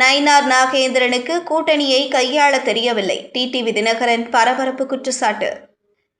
நயினார் நாகேந்திரனுக்கு கூட்டணியை கையாள தெரியவில்லை. டிடிவி தினகரன் பரபரப்பு குற்றச்சாட்டு.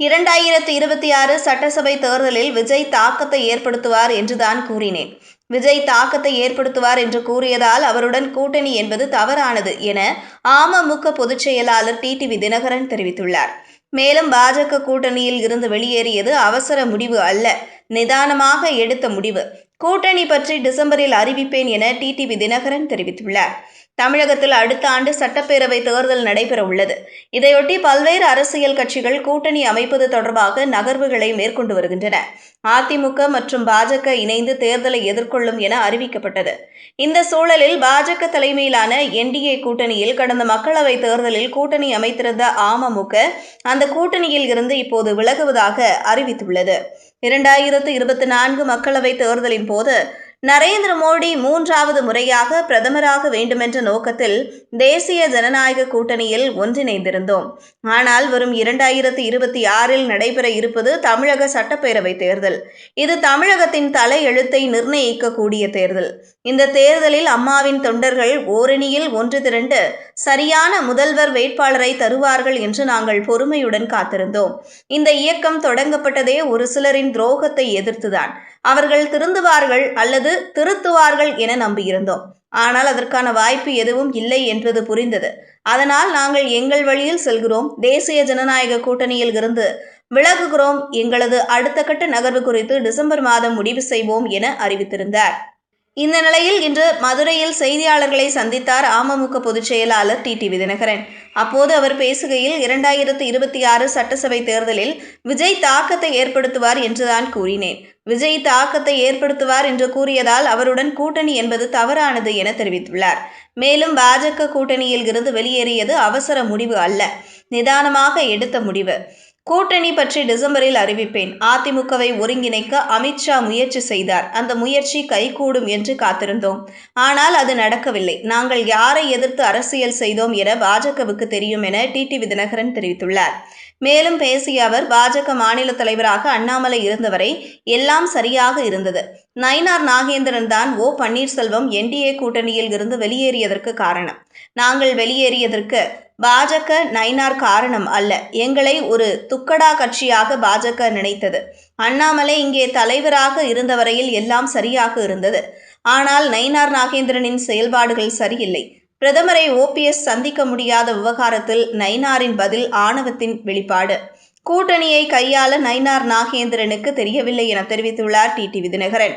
இரண்டாயிரத்து இருபத்தி ஆறு சட்டசபை தேர்தலில் விஜய் தாக்கத்தை ஏற்படுத்துவார் என்றுதான் கூறினேன். விஜய் தாக்கத்தை ஏற்படுத்துவார் என்று கூறியதால் அவருடன் கூட்டணி என்பது தவறானது என அமமுக பொதுச் செயலாளர் டிடிவி தினகரன் தெரிவித்துள்ளார். மேலும் பாஜக கூட்டணியில் இருந்து வெளியேறியது அவசர முடிவு அல்ல. நிதானமாக எடுத்த முடிவு. கூட்டணி பற்றி டிசம்பரில் அறிவிப்பேன் என டிடிவி தினகரன் தெரிவித்துள்ளார். தமிழகத்தில் அடுத்த ஆண்டு சட்டப்பேரவை தேர்தல் நடைபெற உள்ளது இதையொட்டி பல்வேறு அரசியல் கட்சிகள் கூட்டணி அமைப்பது தொடர்பாக நகர்வுகளை மேற்கொண்டு வருகின்றன. அதிமுக மற்றும் பாஜக இணைந்து தேர்தலை எதிர்கொள்ளும் என அறிவிக்கப்பட்டது. இந்த சூழலில் பாஜக தலைமையிலான என்டிஏ கூட்டணியில் கடந்த மக்களவைத் தேர்தலில் கூட்டணி அமைத்திருந்த அமமுக அந்த கூட்டணியில் இருந்து இப்போது விலகுவதாக அறிவித்துள்ளது. இரண்டாயிரத்து இருபத்தி நான்கு மக்களவைத் தேர்தலின் போது நரேந்திர மோடி மூன்றாவது முறையாக பிரதமராக வேண்டுமென்ற நோக்கத்தில் தேசிய ஜனநாயக கூட்டணியில் ஒன்றிணைந்திருந்தோம். ஆனால் வரும் இரண்டாயிரத்து இருபத்தி ஆறில் நடைபெற இருப்பது தமிழக சட்டப்பேரவை தேர்தல். இது தமிழகத்தின் தலையெழுத்தை நிர்ணயிக்கக்கூடிய தேர்தல். இந்த தேர்தலில் அம்மாவின் தொண்டர்கள் ஓரணியில் ஒன்று திரண்டு சரியான முதல்வர் வேட்பாளரை தருவார்கள் என்று நாங்கள் பொறுமையுடன் காத்திருந்தோம். இந்த இயக்கம் தொடங்கப்பட்டதே ஒரு சிலரின் துரோகத்தை எதிர்த்துதான். அவர்கள் திருந்துவார்கள் அல்லது திருத்துவார்கள் என நம்பியிருந்தோம். ஆனால் அதற்கான வாய்ப்பு எதுவும் இல்லை என்பது புரிந்தது. அதனால் நாங்கள் எங்கள் வழியில் செல்கிறோம். தேசிய ஜனநாயக கூட்டணியில் இருந்து விலகுகிறோம். எங்களது அடுத்த கட்ட நகர்வு குறித்து டிசம்பர் மாதம் முடிவு செய்வோம் என அறிவித்திருந்தார். இந்த நிலையில் இன்று மதுரையில் செய்தியாளர்களை சந்தித்தார் அமமுக பொதுச் செயலாளர் டிடிவி தினகரன் அப்போது அவர் பேசுகையில் இரண்டாயிரத்து இருபத்தி ஆறு சட்டசபை தேர்தலில் விஜய் தாக்கத்தை ஏற்படுத்துவார் என்றுதான் கூறினேன். விஜய் தாக்கத்தை ஏற்படுத்துவார் என்று கூறியதால் அவருடன் கூட்டணி என்பது தவறானது என தெரிவித்துள்ளார். மேலும் பாஜக கூட்டணியில் இருந்து வெளியேறியது அவசர முடிவு அல்ல. நிதானமாக எடுத்த முடிவு. கூட்டணி பற்றி டிசம்பரில் அறிவிப்பேன். அதிமுகவை ஒருங்கிணைக்க அமித்ஷா முயற்சி செய்தார். அந்த முயற்சி கைகூடும் என்று காத்திருந்தோம். ஆனால் அது நடக்கவில்லை. நாங்கள் யாரை எதிர்த்து அரசியல் செய்தோம் என பாஜகவுக்கு தெரியும் என டிடிவி தினகரன் தெரிவித்துள்ளார். மேலும் பேசிய அவர் பாஜக மாநில தலைவராக அண்ணாமலை இருந்தவரை எல்லாம் சரியாக இருந்தது. நயினார் நாகேந்திரன் தான் ஓ பன்னீர்செல்வம் என்டிஏ கூட்டணியில் இருந்து வெளியேறியதற்கு காரணம். நாங்கள் வெளியேறியதற்கு பாஜக நைனார் காரணம் அல்ல. எங்களை ஒரு துக்கடா கட்சியாக பாஜக நினைத்தது. அண்ணாமலை இங்கே தலைவராக இருந்த வரையில் எல்லாம் சரியாக இருந்தது. ஆனால் நயினார் நாகேந்திரனின் செயல்பாடுகள் சரியில்லை. பிரதமரை ஓபிஎஸ் சந்திக்க முடியாத விவகாரத்தில் நயினாரின் பதில் ஆணவத்தின் வெளிப்பாடு. கூட்டணியை கையாள நயினார் நாகேந்திரனுக்கு தெரியவில்லை என தெரிவித்துள்ளார் டிடிவி தினகரன்